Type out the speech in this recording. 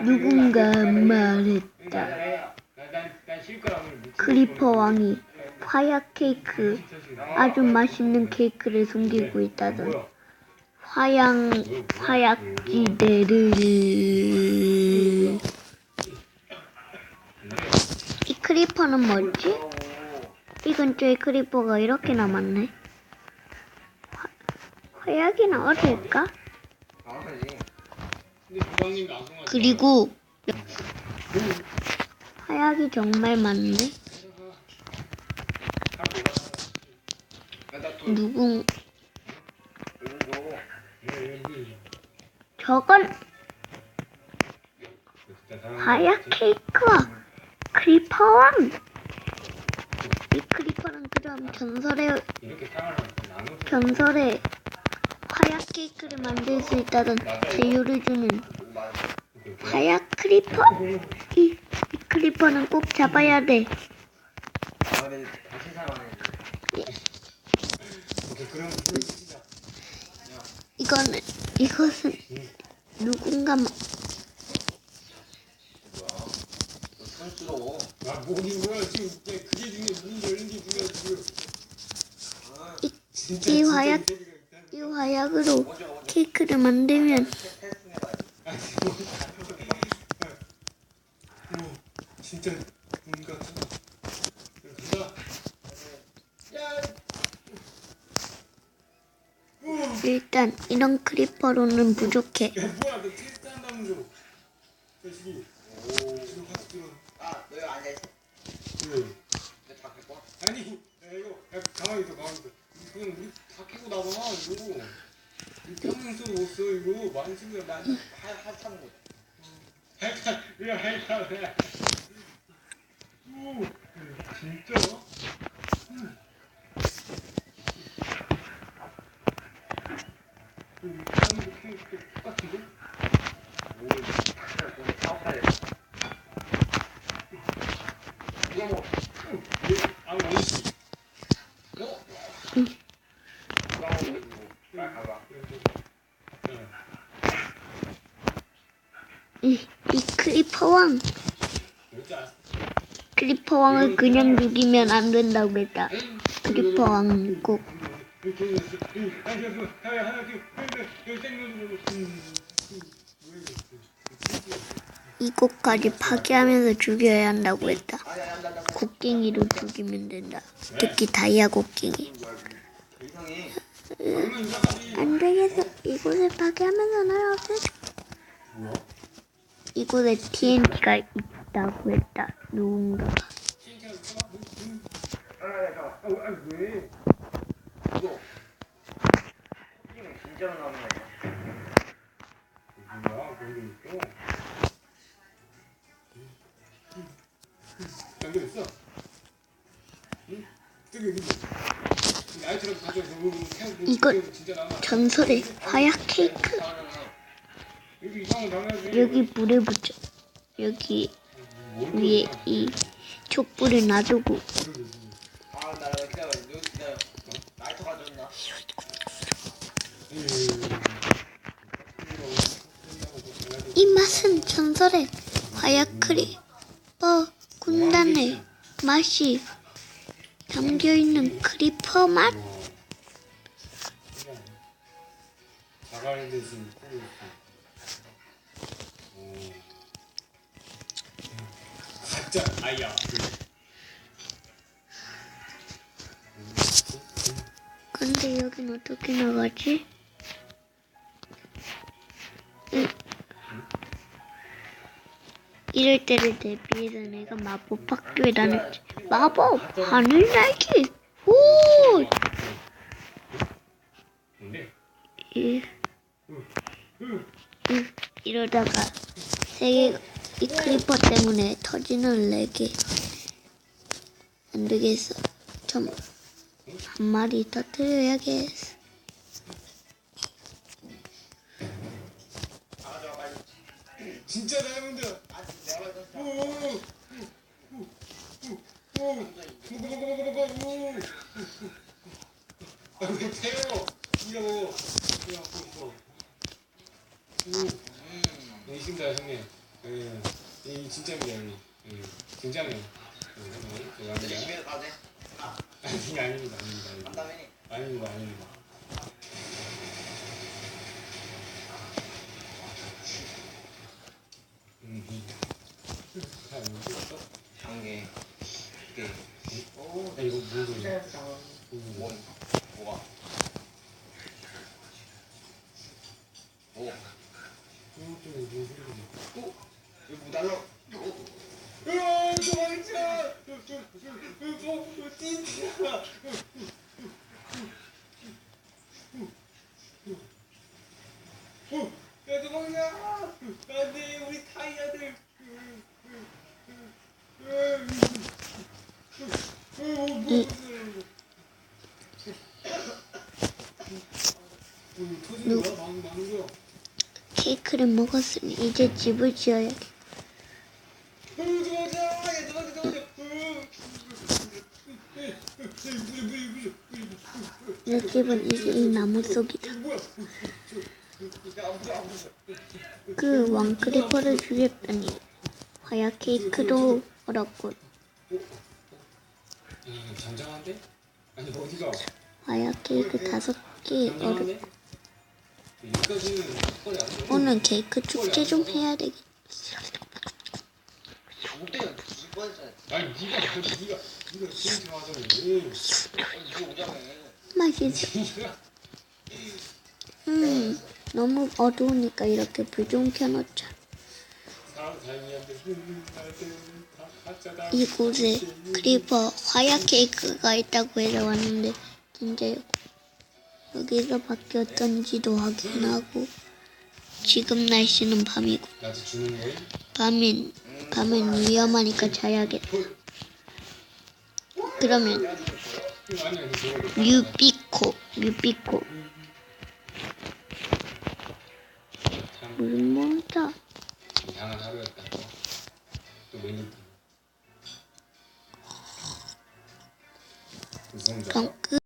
누군가 말했다. 크리퍼 왕이 화약 케이크, 아주 맛있는 케이크를 숨기고 있다던 화양 화약지대를 이 크리퍼는 뭐지? 이 근처에 크리퍼가 이렇게 남았네. 화, 화약이는 어딜까? 그리고 화약이 정말 많네. 누군 저건 화약 케이크와 크리퍼왕. 이 크리퍼는 그럼 전설의 전설의 화약 케이크를 만들 수 있다던 재료를 주는 화약 크리퍼? 이, 이 크리퍼는 꼭 잡아야 돼. 이거는 이것은 누군가 지금 이, 이 화약 이 화약으로 케이크를 만들면 어, 진짜 어, 일단 이런 크리퍼로는 부족해. 아? 아니 야 이거 야 가만히 있어 가만히 있어 우리 다 끼고 나가 이거 이 평생 쓰고 못써 이거 많이 쓰면 많이 하, 하찮은 거 할까 왜 할까 왜 오, 진짜? 음. 음, 이거 뭐 얘, 아, 원씨. 어? 이, 이 크리퍼왕 여자. 크리퍼 왕을 그냥 죽이면 안 된다고 했다. 꼭 음, 뭐야, 이거. 이곳까지 파괴하면서 죽여야 한다고 했다. 곡괭이로 죽이면 된다. 특히 다이아 곡괭이. 안 되겠어. 이곳을 파괴하면서 날. 뭐야? 이곳에 TNT가 있다고 했다. 이거 진짜로 나오는 거 아니야? 있어? 응? 가져와서 뭐, 태우고 이건 진짜. 전설의 화약 케이크. 여기 이상한 거 당해야지. 여기 불에 붙여. 여기 위에 이 촛불을 놔두고 아 나라 기다려 여기 기다려 라이터 가져온다 이 맛은 전설의 화약 크리퍼 군단의 맛이 담겨 있는 크리퍼 맛. 근데 여긴 어떻게 나가지? 이럴 때를 대비해서 내가 마법 다녔지. 마법 하늘 날기. 오. 이, 이러다가 세계 이 크리퍼 때문에 터지는 레게 안 되겠어. 좀 한 마리 터뜨려야겠어. 진짜 다이아몬드. 아. 아. 음 네. 예. 예. 예, 돼? 아니 아닙니다, 아닙니다, 아닙니다. 아닙니다, 아닙니다. 음, 음. 잘 모르겠어. 장 게 이게 오, 야, 이거 소리야? 음, 뭐 뭐가 오 어, 좀? 오! 이거 뭐 달러 으아, 도망쳐! 좀, 좀, 좀, 좀, 좀, 뛴다! 어, 야, 도망쳐! 안 돼, 우리 타이어들! 누- 터지는 거야? 많은 거야? 케이크를 먹었으니 이제 집을 지어야겠다. 내 집은 이제 이 나무 속이다. 그 왕크리퍼를 죽였더니 화야 케이크도 얻었고 어디가? 화야 케이크 다섯 개 얻었. 잠 오늘 케이크 축제 좀 해야 되겠. 못돼요 죽을 뻔했잖아 아니 네가 네가 네가 네가 지금 하잖아. 아니 이거 오자며 맛있어. 음, 너무 어두우니까 이렇게 불 좀 켜놓자. 이곳에 크리퍼 화야 케이크가 있다고 해서 왔는데 진짜 여기서 바뀌었던지도 확인하고 지금 날씨는 밤이고? 밤엔 밤엔 위험하니까 자야겠다. 그러면 뮤비코 뮤비코 참 무슨 알아? 그럼 끝.